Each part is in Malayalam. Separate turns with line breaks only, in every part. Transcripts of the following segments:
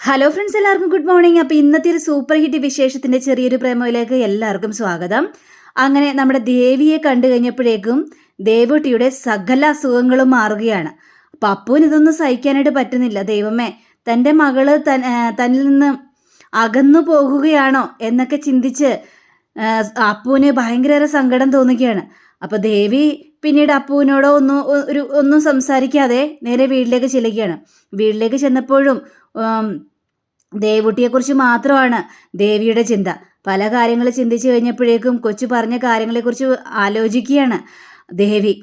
ഹലോ ഫ്രണ്ട്സ് എല്ലാവർക്കും ഗുഡ് മോർണിംഗ് അപ്പോൾ ഇന്നത്തെ ഒരു സൂപ്പർ ഹിറ്റ് വിശേഷത്തിന്റെ ചെറിയൊരു പ്രേമയിലേക്ക് എല്ലാവർക്കും സ്വാഗതം. അങ്ങനെ നമ്മുടെ ദേവിയെ കണ്ടു കഴിഞ്ഞപ്പോഴേക്കും ദേവുട്ടിയുടെ സകല അസുഖങ്ങളും മാറുകയാണ്. അപ്പോൾ അപ്പുവിന് ഇതൊന്നും സഹിക്കാനായിട്ട് പറ്റുന്നില്ല. ദൈവമേ തന്റെ മകൾ തന്നിൽ നിന്ന് അകന്നു പോകുകയാണോ എന്നൊക്കെ ചിന്തിച്ച് അപ്പുവിന് ഭയങ്കര സങ്കടം തോന്നുകയാണ്. അപ്പോൾ ദേവി പിന്നീട് അപ്പുവിനോടോ ഒന്നും ഒരു ഒന്നും സംസാരിക്കാതെ നേരെ വീട്ടിലേക്ക് ചെല്ലുകയാണ്. വീട്ടിലേക്ക് ചെന്നപ്പോഴും ദേവുട്ടിയെക്കുറിച്ച് മാത്രമാണ് ദേവിയുടെ ചിന്ത. പല കാര്യങ്ങൾ ചിന്തിച്ചു കഴിഞ്ഞപ്പോഴേക്കും കൊച്ചു പറഞ്ഞ കാര്യങ്ങളെക്കുറിച്ച് ആലോചിക്കുകയാണ് ദേവി.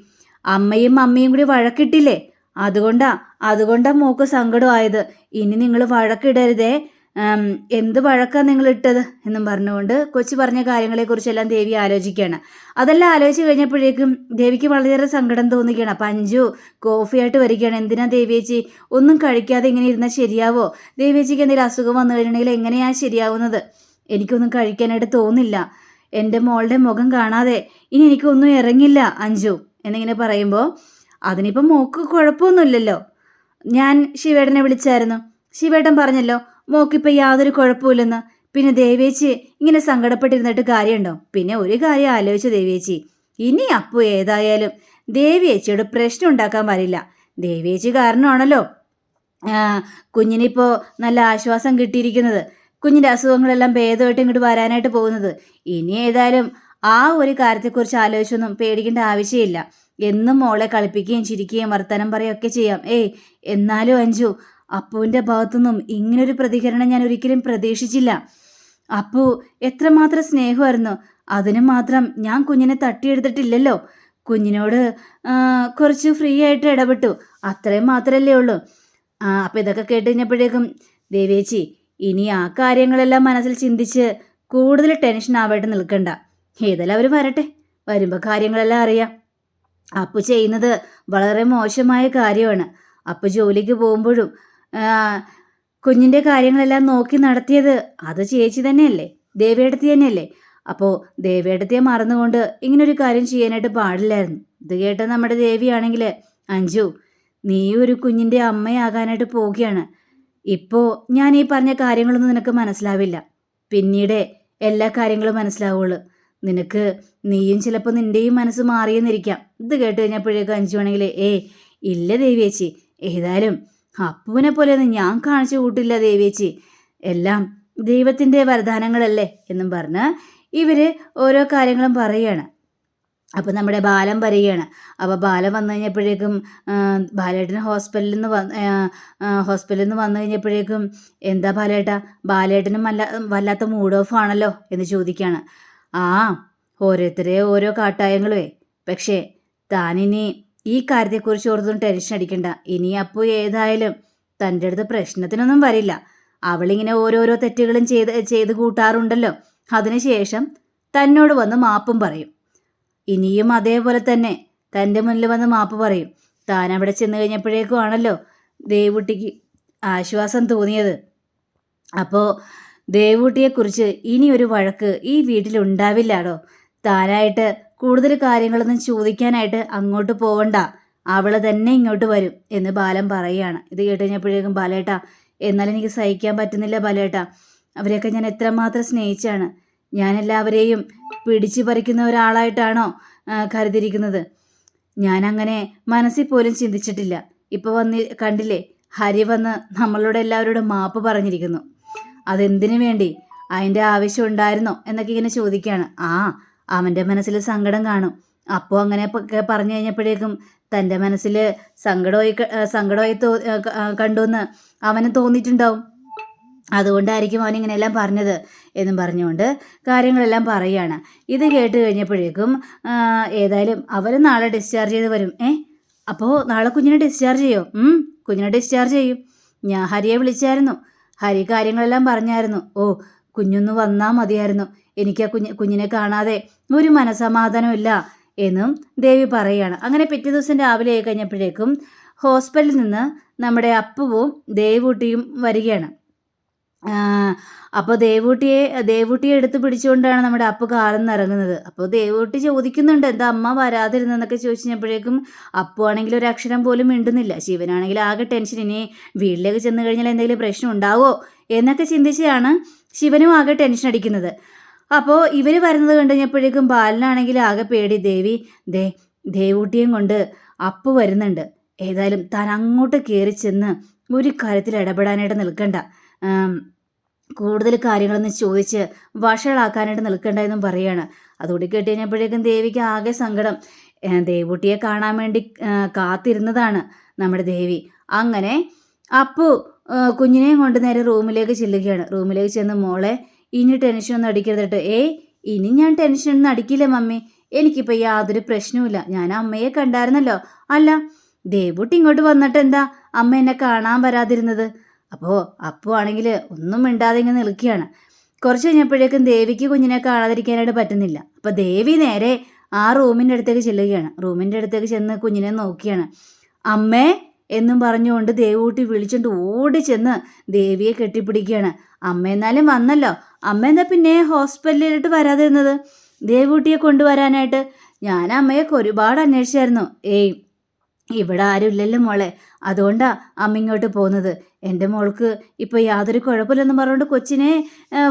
അമ്മയും അമ്മയും കൂടി വഴക്കിട്ടില്ലേ? അതുകൊണ്ടാ അതുകൊണ്ടാ മോക്ക് സങ്കടമായത്. ഇനി നിങ്ങൾ വഴക്കിടരുതേ. എന്ത് വഴക്കാണ് നിങ്ങൾ ഇട്ടത് എന്നും പറഞ്ഞുകൊണ്ട് കൊച്ചു പറഞ്ഞ കാര്യങ്ങളെക്കുറിച്ചെല്ലാം ദേവി ആലോചിക്കുകയാണ്. അതെല്ലാം ആലോചിച്ച് കഴിഞ്ഞപ്പോഴേക്കും ദേവിക്ക് വളരെയേറെ സങ്കടം തോന്നുകയാണ്. അപ്പം അഞ്ചു കോഫിയായിട്ട് വരികയാണ്. എന്തിനാ ദേവിയേച്ചി ഒന്നും കഴിക്കാതെ ഇങ്ങനെ ഇരുന്നാൽ ശരിയാവോ? ദേവിയേച്ചിക്ക് എന്തെങ്കിലും അസുഖം വന്നു കഴിഞ്ഞിട്ടുണ്ടെങ്കിൽ എങ്ങനെയാ ശരിയാവുന്നത്? എനിക്കൊന്നും കഴിക്കാനായിട്ട് തോന്നില്ല. എന്റെ മോളുടെ മുഖം കാണാതെ ഇനി എനിക്കൊന്നും ഇറങ്ങില്ല അഞ്ചു എന്നിങ്ങനെ പറയുമ്പോൾ അതിനിപ്പം മോക്ക് കുഴപ്പമൊന്നുമില്ലല്ലോ. ഞാൻ ശിവേട്ടനെ വിളിച്ചായിരുന്നു. ശിവേട്ടൻ പറഞ്ഞല്ലോ മോക്കിപ്പോൾ യാതൊരു കുഴപ്പമില്ലെന്ന് പിന്നെ ദേവേച്ചി ഇങ്ങനെ സങ്കടപ്പെട്ടിരുന്നിട്ട് കാര്യമുണ്ടോ? പിന്നെ ഒരു കാര്യം ആലോചിച്ചു ദേവേച്ചി ഇനി അപ്പു ഏതായാലും ദേവിയേച്ചിയോട് പ്രശ്നം ഉണ്ടാക്കാൻ പാടില്ല. ദേവിയേച്ചി കാരണമാണല്ലോ. കുഞ്ഞിനിപ്പോൾ നല്ല ആശ്വാസം കിട്ടിയിരിക്കുന്നത്. കുഞ്ഞിന്റെ അസുഖങ്ങളെല്ലാം ഭേദമായിട്ട് ഇങ്ങോട്ട് വരാനായിട്ട് പോകുന്നത്. ഇനി ഏതായാലും ആ ഒരു കാര്യത്തെക്കുറിച്ച് ആലോചിച്ചൊന്നും പേടിക്കേണ്ട ആവശ്യമില്ല. എന്നും മോളെ കളിപ്പിക്കുകയും ചിരിക്കുകയും വർത്തനം പറയുകയൊക്കെ ചെയ്യാം. ഏയ് എന്നാലും അഞ്ജു അപ്പുവിന്റെ ഭാഗത്തുനിന്നും ഇങ്ങനൊരു പ്രതികരണം ഞാൻ ഒരിക്കലും പ്രതീക്ഷിച്ചില്ല. അപ്പു എത്രമാത്രം സ്നേഹമായിരുന്നു. അതിനു മാത്രം ഞാൻ കുഞ്ഞിനെ തട്ടിയെടുത്തിട്ടില്ലല്ലോ. കുഞ്ഞിനോട് കുറച്ച് ഫ്രീ ആയിട്ട് ഇടപെട്ടു. അത്രയും മാത്രമല്ലേ ഉള്ളൂ. അപ്പം ഇതൊക്കെ കേട്ട് കഴിഞ്ഞപ്പോഴേക്കും ദേവേച്ചി ഇനി ആ കാര്യങ്ങളെല്ലാം മനസ്സിൽ ചിന്തിച്ച് കൂടുതൽ ടെൻഷൻ ആവായിട്ട് നിൽക്കണ്ട. ഏതെല്ലാം അവർ വരട്ടെ? വരുമ്പോൾ കാര്യങ്ങളെല്ലാം അറിയാം. അപ്പു ചെയ്യുന്നത് വളരെ മോശമായ കാര്യമാണ്. അപ്പു ജോലിക്ക് പോകുമ്പോഴും കുഞ്ഞിന്റെ കാര്യങ്ങളെല്ലാം നോക്കി നടത്തിയത് അത് ചേച്ചി തന്നെയല്ലേ? ദേവിയെടുത്തി തന്നെയല്ലേ? അപ്പോൾ ദേവിയെടുത്തിയെ മറന്നുകൊണ്ട് ഇങ്ങനൊരു കാര്യം ചെയ്യാനായിട്ട് പാടില്ലായിരുന്നു. ഇത് കേട്ട നമ്മുടെ ദേവിയാണെങ്കിൽ അഞ്ജു നീ ഒരു കുഞ്ഞിന്റെ അമ്മയാകാനായിട്ട് പോവുകയാണ്. ഇപ്പോൾ ഞാൻ ഈ പറഞ്ഞ കാര്യങ്ങളൊന്നും നിനക്ക് മനസ്സിലാവില്ല. പിന്നീട് എല്ലാ കാര്യങ്ങളും മനസ്സിലാവുള്ളൂ. നിനക്ക് നീയും ചിലപ്പോൾ നിന്റെയും മനസ്സ് മാറിയെന്നിരിക്കാം. ഇത് കേട്ട് കഴിഞ്ഞപ്പോഴേക്കും അഞ്ചു ആണെങ്കിൽ ഏ ഇല്ല ദേവിയേച്ചി. ഏതായാലും അപ്പുവിനെ പോലെയൊന്നും ഞാൻ കാണിച്ചു കൂട്ടില്ല ദേവിയേച്ചി. എല്ലാം ദൈവത്തിന്റെ വരദാനങ്ങളല്ലേ എന്നും പറഞ്ഞ് ഇവർ ഓരോ കാര്യങ്ങളും പറയുകയാണ് അപ്പോൾ നമ്മുടെ ബാലം പറയുകയാണ്. അപ്പോൾ ബാലം വന്നു കഴിഞ്ഞപ്പോഴേക്കും ബാലേട്ടൻ ഹോസ്പിറ്റലിൽ നിന്ന് വന്ന് ഹോസ്പിറ്റലിൽ നിന്ന് വന്നു കഴിഞ്ഞപ്പോഴേക്കും എന്താ ബാലേട്ടാ? ബാലേട്ടനും വല്ല വല്ലാത്ത മൂഡ് ഓഫ് ആണല്ലോ എന്ന് ചോദിക്കുകയാണ്. ആ ഓരോരുത്തരെ ഓരോ കാട്ടായങ്ങളുവേ പക്ഷേ താനിനി ഈ കാര്യത്തെക്കുറിച്ച് ഓർത്തൊന്നും ടെൻഷൻ അടിക്കണ്ട. ഇനി അപ്പോൾ ഏതായാലും തന്റെ അടുത്ത് പ്രശ്നത്തിനൊന്നും വരില്ല. അവളിങ്ങനെ ഓരോരോ തെറ്റുകളും ചെയ്ത് ചെയ്ത് കൂട്ടാറുണ്ടല്ലോ. അതിനുശേഷം തന്നോട് വന്ന് മാപ്പും പറയും. ഇനിയും അതേപോലെ തന്നെ തന്റെ മുന്നിൽ വന്ന് മാപ്പ് പറയും. താൻ അവിടെ ചെന്ന് കഴിഞ്ഞപ്പോഴേക്കും ആണല്ലോ ദേവുട്ടിക്ക് ആശ്വാസം തോന്നിയത്. അപ്പോൾ ദേവൂട്ടിയെക്കുറിച്ച് ഇനി ഒരു വഴക്ക് ഈ വീട്ടിലുണ്ടാവില്ലാടോ താനായിട്ട് കൂടുതൽ കാര്യങ്ങളൊന്നും ചോദിക്കാനായിട്ട് അങ്ങോട്ട് പോവണ്ട. അവൾ തന്നെ ഇങ്ങോട്ട് വരും എന്ന് ബാലൻ പറയുകയാണ്. ഇത് കേട്ട് കഴിഞ്ഞപ്പോഴേക്കും ബാലേട്ടാ എന്നാൽ എനിക്ക് സഹിക്കാൻ പറ്റുന്നില്ല ബാലേട്ട. അവരെയൊക്കെ ഞാൻ എത്രമാത്രം സ്നേഹിച്ചാണ്. ഞാൻ എല്ലാവരെയും പിടിച്ചു പറിക്കുന്ന ഒരാളായിട്ടാണോ കരുതിയിരിക്കുന്നത്. ഞാൻ അങ്ങനെ മനസ്സിൽ പോലും ചിന്തിച്ചിട്ടില്ല. ഇപ്പോൾ വന്ന് കണ്ടില്ലേ ഹരി വന്ന് നമ്മളോട് എല്ലാവരോടും മാപ്പ് പറഞ്ഞിരിക്കുന്നു. അതെന്തിനു വേണ്ടി? അതിന്റെ ആവശ്യം ഉണ്ടായിരുന്നോ എന്നൊക്കെ ഇങ്ങനെ ചോദിക്കുകയാണ്. ആ അവന്റെ മനസ്സിൽ സങ്കടം കാണും. അപ്പോൾ അങ്ങനെ പറഞ്ഞു കഴിഞ്ഞപ്പോഴേക്കും തന്റെ മനസ്സിൽ സങ്കടമായി സങ്കടമായി തോ കണ്ടുവെന്ന് അവന് തോന്നിയിട്ടുണ്ടാവും. അതുകൊണ്ടായിരിക്കും അവൻ ഇങ്ങനെയെല്ലാം പറഞ്ഞത് എന്നും പറഞ്ഞുകൊണ്ട് കാര്യങ്ങളെല്ലാം പറയുകയാണ്. ഇത് കേട്ട് കഴിഞ്ഞപ്പോഴേക്കും ഏതായാലും അവർ നാളെ ഡിസ്ചാർജ് ചെയ്ത് വരും. ഏ അപ്പോൾ നാളെ കുഞ്ഞിനെ ഡിസ്ചാർജ് ചെയ്യോ? കുഞ്ഞിനെ ഡിസ്ചാർജ് ചെയ്യും. ഞാൻ ഹരിയെ വിളിച്ചായിരുന്നു. ഹരി കാര്യങ്ങളെല്ലാം പറഞ്ഞായിരുന്നു. ഓ കുഞ്ഞൊന്ന് വന്നാൽ മതിയായിരുന്നു. എനിക്ക് ആ കുഞ്ഞ് കുഞ്ഞിനെ കാണാതെ ഒരു മനസമാധാനമില്ല എന്നും ദേവി പറയുകയാണ് അങ്ങനെ പിറ്റേ ദിവസം രാവിലെ ആയി കഴിഞ്ഞപ്പോഴേക്കും ഹോസ്പിറ്റലിൽ നിന്ന് നമ്മുടെ അപ്പുവും ദേവൂട്ടിയും വരികയാണ്. അപ്പോൾ ദേവൂട്ടിയെ ദേവൂട്ടിയെ എടുത്ത് പിടിച്ചുകൊണ്ടാണ് നമ്മുടെ അപ്പു കാറിൽ നിന്ന് ഇറങ്ങുന്നത്. അപ്പോൾ ദേവൂട്ടി ചോദിക്കുന്നുണ്ട് എന്താ അമ്മ വരാതിരുന്നെന്നൊക്കെ ചോദിച്ചപ്പോഴേക്കും അപ്പു ആണെങ്കിൽ ഒരു അക്ഷരം പോലും മിണ്ടുന്നില്ല. ശിവനാണെങ്കിൽ ആകെ ടെൻഷൻ ഇനി വീട്ടിലേക്ക് ചെന്ന് കഴിഞ്ഞാൽ എന്തെങ്കിലും പ്രശ്നം ഉണ്ടാവോ എന്നൊക്കെ ചിന്തിച്ചാണ് ശിവനും ആകെ ടെൻഷൻ അടിക്കുന്നത്. അപ്പോൾ ഇവർ വരുന്നത് കണ്ടു കഴിഞ്ഞപ്പോഴേക്കും ബാലനാണെങ്കിൽ ആകെ പേടി. ദേവി ദേ ദേവൂട്ടിയും കൊണ്ട് അപ്പു വരുന്നുണ്ട്. ഏതായാലും താൻ അങ്ങോട്ട് കയറി ചെന്ന് ഒരു കാര്യത്തിൽ ഇടപെടാനായിട്ട് നിൽക്കണ്ട. കൂടുതൽ കാര്യങ്ങളൊന്നും ചോദിച്ച് വഷളാക്കാനായിട്ട് നിൽക്കണ്ട എന്നും പറയാണ്. അതുകൂടി കേട്ട് കഴിഞ്ഞപ്പോഴേക്കും ദേവിക്ക് ആകെ സങ്കടം. ദേവൂട്ടിയെ കാണാൻ വേണ്ടി കാത്തിരുന്നതാണ് നമ്മുടെ ദേവി. അങ്ങനെ അപ്പു കുഞ്ഞിനെയും കൊണ്ട് നേരെ റൂമിലേക്ക് ചെല്ലുകയാണ്. റൂമിലേക്ക് ചെന്ന് മോളെ ഇനി ടെൻഷൻ ഒന്നും അടിക്കരുത് കേട്ടോ ഏയ് ഇനി ഞാൻ ടെൻഷൻ ഒന്നും അടിക്കില്ല മമ്മി. എനിക്കിപ്പോൾ യാതൊരു പ്രശ്നവുമില്ല. ഞാൻ അമ്മയെ കണ്ടായിരുന്നല്ലോ. അല്ല ദേവൂട്ടി ഇങ്ങോട്ട് വന്നിട്ട് എന്താ അമ്മ എന്നെ കാണാൻ വരാതിരുന്നത്? അപ്പോൾ അപ്പോൾ ആണെങ്കിൽ ഒന്നും മിണ്ടാതെ ഇങ്ങനെ നിൽക്കുകയാണ്. കുറച്ച് കഴിഞ്ഞപ്പോഴേക്കും ദേവിക്ക് കുഞ്ഞിനെ കാണാതിരിക്കാനായിട്ട് പറ്റുന്നില്ല. അപ്പോൾ ദേവി നേരെ ആ റൂമിന്റെ അടുത്തേക്ക് ചെല്ലുകയാണ്. റൂമിന്റെ അടുത്തേക്ക് ചെന്ന് കുഞ്ഞിനെ നോക്കിയാണ്. അമ്മേ എന്നും പറഞ്ഞുകൊണ്ട് ദേവൂട്ടി വിളിച്ചുകൊണ്ട് ഓടി ചെന്ന് ദേവിയെ കെട്ടിപ്പിടിക്കുകയാണ്. അമ്മ എന്നാലും വന്നല്ലോ. അമ്മ എന്നാ പിന്നെ ഹോസ്പിറ്റലിലോട്ട് വരാതിരുന്നത്? ദേവൂട്ടിയെ കൊണ്ടുവരാനായിട്ട്. ഞാൻ അമ്മയൊക്കെ ഒരുപാട് അന്വേഷിച്ചായിരുന്നു. ഏയ് ഇവിടെ ആരും ഇല്ലല്ലോ മോളെ. അതുകൊണ്ടാ അമ്മ ഇങ്ങോട്ട് പോകുന്നത്. എന്റെ മോൾക്ക് ഇപ്പോൾ യാതൊരു കുഴപ്പമില്ലെന്ന് പറഞ്ഞുകൊണ്ട് കൊച്ചിനെ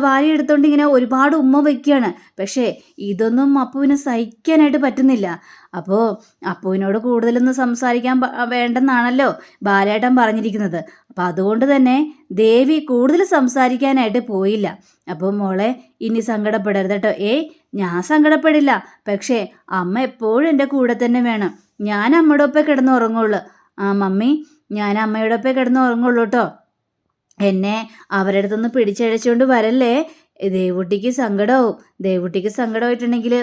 വാരിയെടുത്തോണ്ട് ഇങ്ങനെ ഒരുപാട് ഉമ്മ വയ്ക്കുകയാണ്. പക്ഷേ ഇതൊന്നും അപ്പുവിന് സഹിക്കാനായിട്ട് പറ്റുന്നില്ല. അപ്പോൾ അപ്പുവിനോട് കൂടുതലൊന്നും സംസാരിക്കാൻ വേണ്ടെന്നാണല്ലോ ബാലേട്ടൻ പറഞ്ഞിരിക്കുന്നത്. അപ്പോൾ അതുകൊണ്ട് തന്നെ ദേവി കൂടുതൽ സംസാരിക്കാനായിട്ട് പോയില്ല. അപ്പോൾ മോളെ ഇനി സങ്കടപ്പെടരുത് കേട്ടോ. ഏയ് ഞാൻ സങ്കടപ്പെടില്ല. പക്ഷേ അമ്മ എപ്പോഴും എന്റെ കൂടെ തന്നെ വേണം. ഞാൻ അമ്മയുടെ ഒപ്പം കിടന്ന് ഉറങ്ങുള്ളൂ ആ മമ്മി ഞാൻ അമ്മയുടെ ഒപ്പം കിടന്ന് ഉറങ്ങുള്ളൂ കേട്ടോ. എന്നെ അവരുടെ അടുത്തൊന്ന് പിടിച്ചഴച്ചുകൊണ്ട് വരല്ലേ? ദേവുട്ടിക്ക് സങ്കടമാവും ദേവുട്ടിക്ക് സങ്കടമായിട്ടുണ്ടെങ്കിൽ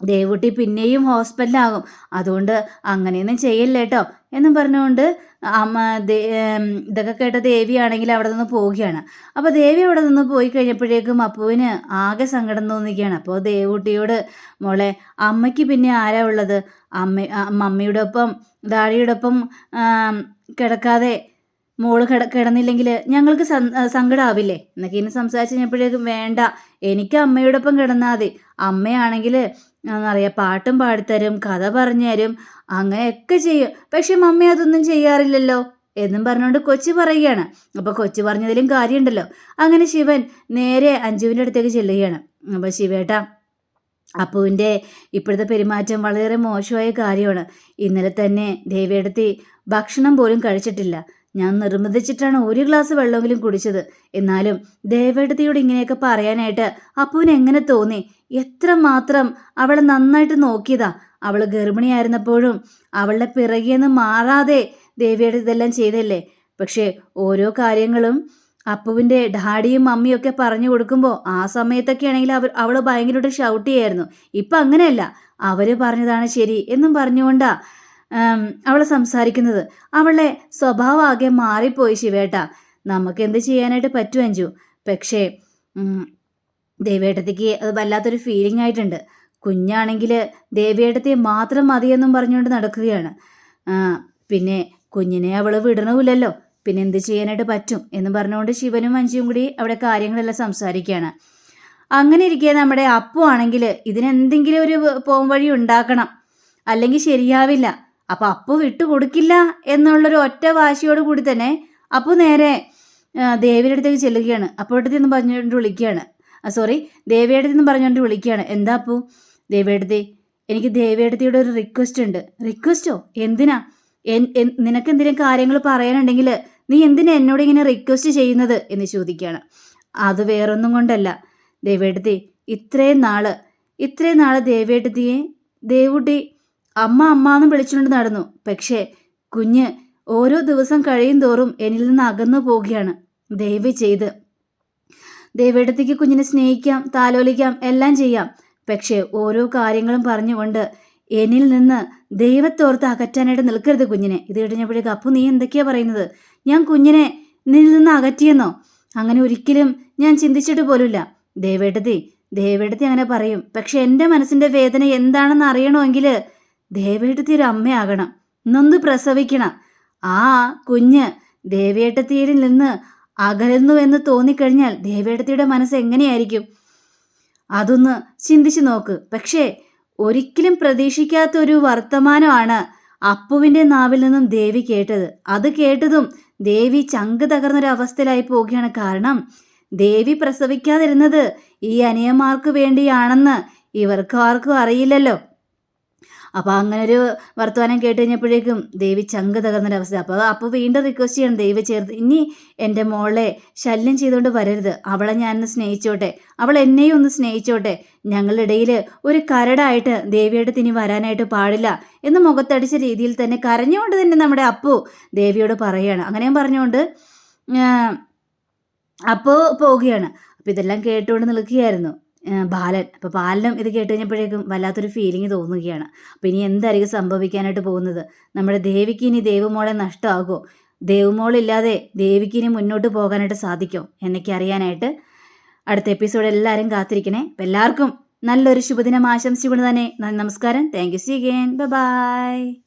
ദേവുട്ടി പിന്നെയും ഹോസ്പിറ്റലാകും അതുകൊണ്ട് അങ്ങനെയൊന്നും ചെയ്യല്ലേ കേട്ടോ എന്നും പറഞ്ഞുകൊണ്ട് അമ്മ ഇതൊക്കെ കേട്ട ദേവിയാണെങ്കിൽ അവിടെ നിന്ന് പോവുകയാണ്. അപ്പോൾ ദേവി അവിടെ നിന്ന് പോയി കഴിഞ്ഞപ്പോഴേക്കും അപ്പുവിന് ആകെ സങ്കടം തോന്നിക്കുകയാണ്. അപ്പോൾ ദേവൂട്ടിയോട് മോളെ അമ്മയ്ക്ക് പിന്നെ ആരാ ഉള്ളത്? അമ്മ മമ്മിയുടെ ഒപ്പം ഒപ്പം കിടക്കാതെ മോൾ കിട കിടന്നില്ലെങ്കിൽ ഞങ്ങൾക്ക് സങ്കടമാവില്ലേ എന്നൊക്കെ ഇനി സംസാരിച്ച് കഴിഞ്ഞപ്പോഴേക്കും വേണ്ട എനിക്ക് അമ്മയോടൊപ്പം കിടന്നാൽ മതി. അമ്മയാണെങ്കിൽ അറിയാം പാട്ടും പാടിത്തരും കഥ പറഞ്ഞു തരും അങ്ങനെയൊക്കെ ചെയ്യും. പക്ഷെ മമ്മി അതൊന്നും ചെയ്യാറില്ലല്ലോ എന്നും പറഞ്ഞുകൊണ്ട് കൊച്ചു പറയുകയാണ്. അപ്പോൾ കൊച്ചു പറഞ്ഞതിലും കാര്യമുണ്ടല്ലോ. അങ്ങനെ ശിവൻ നേരെ അഞ്ജുവിന്റെ അടുത്തേക്ക് ചെല്ലുകയാണ്. അപ്പോൾ ശിവേട്ടാ അപ്പുവിന്റെ ഇപ്പോഴത്തെ പെരുമാറ്റം വളരെ മോശമായ കാര്യമാണ്. ഇന്നലെ തന്നെ ദേവിയെടുത്തി ഭക്ഷണം പോലും കഴിച്ചിട്ടില്ല. ഞാൻ നിർബന്ധിച്ചിട്ടാണ് ഒരു ഗ്ലാസ് വെള്ളമെങ്കിലും കുടിച്ചത്. എന്നാലും ദേവേടത്തിയോട് ഇങ്ങനെയൊക്കെ പറയാനായിട്ട് അപ്പുവിന് എങ്ങനെ തോന്നി? എത്ര മാത്രം അവളെ നന്നായിട്ട് നോക്കിയതാ. അവൾ ഗർഭിണിയായിരുന്നപ്പോഴും അവളുടെ പിറകെന്ന് മാറാതെ ദേവിയുടെ ഇതെല്ലാം ചെയ്തല്ലേ? പക്ഷേ ഓരോ കാര്യങ്ങളും അപ്പുവിന്റെ ഡാഡിയും മമ്മിയും ഒക്കെ പറഞ്ഞു കൊടുക്കുമ്പോൾ ആ സമയത്തൊക്കെ ആണെങ്കിൽ അവർ അവൾ ഭയങ്കരമായിട്ട് ഷൗട്ട് ചെയ്യായിരുന്നു. ഇപ്പം അങ്ങനെയല്ല. അവർ പറഞ്ഞതാണ് ശരി എന്നും പറഞ്ഞുകൊണ്ടാ അവൾ സംസാരിക്കുന്നത് അവളെ സ്വഭാവം ആകെ മാറിപ്പോയി ശിവേട്ട. നമുക്ക് എന്ത് ചെയ്യാനായിട്ട് പറ്റും അഞ്ചു പക്ഷേ ദേവേട്ടത്തേക്ക് അത് വല്ലാത്തൊരു ഫീലിംഗ് ആയിട്ടുണ്ട്. കുഞ്ഞാണെങ്കിൽ ദേവേട്ടത്തെ മാത്രം മതിയെന്നും പറഞ്ഞുകൊണ്ട് നടക്കുകയാണ്. പിന്നെ കുഞ്ഞിനെ അവൾ വിടണമില്ലല്ലോ. പിന്നെ എന്ത് ചെയ്യാനായിട്ട് പറ്റും എന്ന് പറഞ്ഞുകൊണ്ട് ശിവനും അഞ്ചും കൂടി അവിടെ കാര്യങ്ങളെല്ലാം സംസാരിക്കുകയാണ്. അങ്ങനെ ഇരിക്കെ നമ്മുടെ അപ്പു ആണെങ്കിൽ ഇതിനെന്തെങ്കിലും ഒരു പോംവഴി ഉണ്ടാക്കണം. അല്ലെങ്കിൽ ശരിയാവില്ല. അപ്പം അപ്പു വിട്ടു കൊടുക്കില്ല എന്നുള്ളൊരു ഒറ്റ വാശിയോട് കൂടി തന്നെ അപ്പു നേരെ ദേവിയുടെ അടുത്തേക്ക് ചെല്ലുകയാണ്. അപ്പോഴത്തെ എന്ന് പറഞ്ഞുകൊണ്ട് വിളിക്കുകയാണ്. സോറി ദേവിയുടെ നിന്ന് പറഞ്ഞുകൊണ്ട് വിളിക്കുകയാണ്. എന്താ അപ്പു? ദേവിയെടുത്തി എനിക്ക് ദേവിയെടുത്തിയുടെ ഒരു റിക്വസ്റ്റ് ഉണ്ട്. റിക്വസ്റ്റോ എന്തിനാ? എൻ- നിനക്ക് എന്തെങ്കിലും കാര്യങ്ങൾ പറയാനുണ്ടെങ്കിൽ നീ എന്തിനാ എന്നോട് ഇങ്ങനെ റിക്വസ്റ്റ് ചെയ്യുന്നത്? എന്ന് ചോദിക്കുകയാണ്. അത് വേറൊന്നും കൊണ്ടല്ല. ദേവേട്ടത്തി ഇത്രയും നാൾ ഇത്രയും നാൾ ദേവേട്ടത്തിയെ ദേവുട്ടി അമ്മ അമ്മ എന്ന് വിളിച്ചുകൊണ്ട് നടന്നു. പക്ഷേ കുഞ്ഞ് ഓരോ ദിവസം കഴിയും തോറും എന്നിൽ നിന്ന് അകന്നു പോവുകയാണ്. ദയവ് ചെയ്ത്. ദേവേട്ടത്തിക്ക് കുഞ്ഞിനെ സ്നേഹിക്കാം താലോലിക്കാം എല്ലാം ചെയ്യാം. പക്ഷേ ഓരോ കാര്യങ്ങളും പറഞ്ഞുകൊണ്ട് എന്നിൽ നിന്ന് ദൈവത്തോർത്ത് അകറ്റാനായിട്ട് നിൽക്കരുത് കുഞ്ഞിനെ. ഇത് കഴിഞ്ഞപ്പോഴേക്ക് അപ്പു നീ എന്തൊക്കെയാ പറയുന്നത്? ഞാൻ കുഞ്ഞിനെ നിന്നിൽ നിന്ന് അകറ്റിയെന്നോ? അങ്ങനെ ഒരിക്കലും ഞാൻ ചിന്തിച്ചിട്ട് പോലുമില്ല. ദേവേട്ടത്തി ദേവേട്ടത്തി അങ്ങനെ പറയും. പക്ഷെ എന്റെ മനസ്സിന്റെ വേദന എന്താണെന്ന് അറിയണമെങ്കിൽ ദേവേട്ടത്തി ഒരു അമ്മയാകണം നൊന്ന് പ്രസവിക്കണം. ആ കുഞ്ഞ് ദേവേട്ടത്തിയിൽ നിന്ന് അകലുന്നു എന്ന് തോന്നിക്കഴിഞ്ഞാൽ ദേവേട്ടത്തിയുടെ മനസ്സ് എങ്ങനെയായിരിക്കും? അതൊന്ന് ചിന്തിച്ചു നോക്ക്. പക്ഷേ ഒരിക്കലും പ്രതീക്ഷിക്കാത്തൊരു വർത്തമാനമാണ് അപ്പുവിന്റെ നാവിൽ നിന്നും ദേവി കേട്ടത്. അത് കേട്ടതും ദേവി ചങ്ക് തകർന്നൊരു അവസ്ഥയിലായി പോവുകയാണ്. കാരണം ദേവി പ്രസവിക്കാതിരുന്നത് ഈ അനിയന്മാർക്ക് വേണ്ടിയാണെന്ന് ഇവർക്ക് ആർക്കും അറിയില്ലല്ലോ. അപ്പോൾ അങ്ങനെ ഒരു വർത്തമാനം കേട്ട് കഴിഞ്ഞപ്പോഴേക്കും ദേവി ചങ്ക് തകർന്നൊരവസ്ഥ അപ്പോൾ അപ്പോൾ വീണ്ടും റിക്വസ്റ്റ് ചെയ്യണം. ദേവി ചേർത്ത് ഇനി എന്റെ മോളെ ശല്യം ചെയ്തുകൊണ്ട് വരരുത്. അവളെ ഞാനൊന്ന് സ്നേഹിച്ചോട്ടെ. അവൾ എന്നെയും ഒന്ന് സ്നേഹിച്ചോട്ടെ. ഞങ്ങളുടെ ഇടയിൽ ഒരു കരടായിട്ട് ദേവിയുടെ തിനി വരാനായിട്ട് പാടില്ല എന്ന് മുഖത്തടിച്ച രീതിയിൽ തന്നെ കരഞ്ഞുകൊണ്ട് തന്നെ നമ്മുടെ അപ്പു ദേവിയോട് പറയുകയാണ്. അങ്ങനെയും പറഞ്ഞുകൊണ്ട് അപ്പോൾ പോവുകയാണ്. അപ്പോൾ ഇതെല്ലാം കേട്ടുകൊണ്ട് നിൽക്കുകയായിരുന്നു. ബാലൻ. അപ്പോൾ ബാലനും ഇത് കേട്ട് കഴിഞ്ഞപ്പോഴേക്കും വല്ലാത്തൊരു ഫീലിംഗ് തോന്നുകയാണ്. അപ്പോൾ ഇനി എന്തായിരിക്കും സംഭവിക്കാനായിട്ട് പോകുന്നത്? നമ്മുടെ ദേവിക്ക് ഇനി ദേവുമോളെ നഷ്ടമാകുമോ? ദേവുമോളില്ലാതെ ദേവിക്ക് ഇനി മുന്നോട്ട് പോകാനായിട്ട് സാധിക്കും എന്നൊക്കെ അറിയാനായിട്ട് അടുത്ത എപ്പിസോഡ് എല്ലാവരും കാത്തിരിക്കണേ. എല്ലാവർക്കും നല്ലൊരു ശുഭദിനം ആശംസിച്ചുകൊണ്ട് തന്നെ നന്ദി നമസ്കാരം. Thank you see again bye